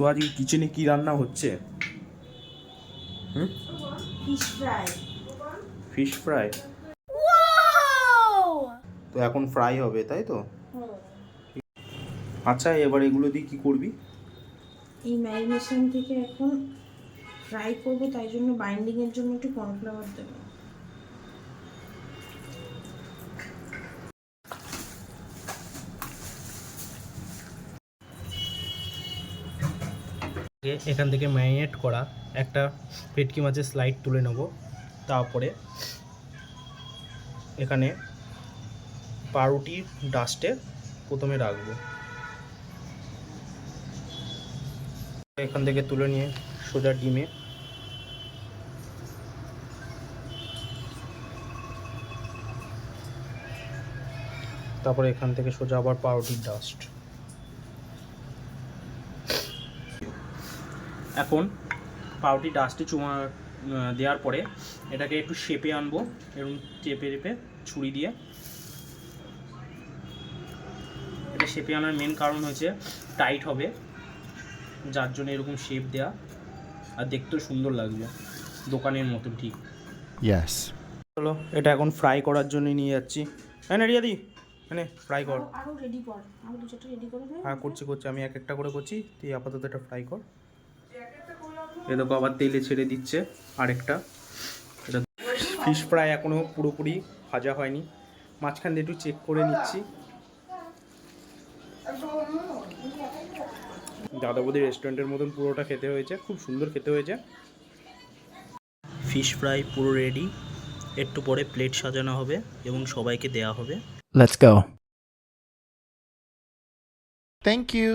তো আজকে কিচেনে কি রান্না হচ্ছে? হুম? ফিশ ফ্রাই ফিশ ফ্রাই তো এখন ফ্রাই হবে তাই তো? আচ্ছা এবার এগুলো দিয়ে কি করবি? এই ম্যারিনেশন থেকে এখন ফ্রাই করব তাই জন্য বাইন্ডিং এর জন্য একটু কর্নফ্লাওয়ার দেবো। এখান থেকে ম্যারিনেট করা একটা ভেটকি মাছের স্লাইড তুলে নেব। তারপরে এখানে পাউরুটি ডাস্টে প্রথমে রাখব। এখান থেকে তুলে নিয়ে সোজা ডিমে তারপরে এখান থেকে সোজা আবার পাউরুটির ডাস্ট। এখন পাউটি ডাস্টে চুমা দেওয়ার পরে এটাকে একটু শেপে আনব এরকম চেপে চেপে ছুরি দিয়ে। এটা শেপে আনার মেন কারণ হচ্ছে টাইট হবে যার জন্য এরকম শেপ দেওয়া আর দেখতেও সুন্দর লাগবে দোকানের মতন ঠিক। ইয়াস চলো এটা এখন ফ্রাই করার জন্য নিয়ে যাচ্ছি। হ্যাঁ না রিয়াদি এনে ফ্রাই কর। আরও রেডি কর আরও দু চারটা রেডি করে দে। হ্যাঁ করছি করছি আমি এক একটা করে করছি তুই আপাতত এটা ফ্রাই কর। এ দেখো আবার তেলে ছেড়ে দিচ্ছে আরেকটা। এটা ফিশ ফ্রাই এখনও পুরোপুরি ভাজা হয়নি। মাঝখান দিয়ে একটু চেক করে নিচ্ছি। দাদা বৌদি রেস্টুরেন্টের মতন পুরোটা খেতে হয়েছে খুব সুন্দর খেতে হয়েছে। ফিশ ফ্রাই পুরো রেডি একটু পরে প্লেট সাজানো হবে এবং সবাইকে দেয়া হবে। Let's go. Thank you.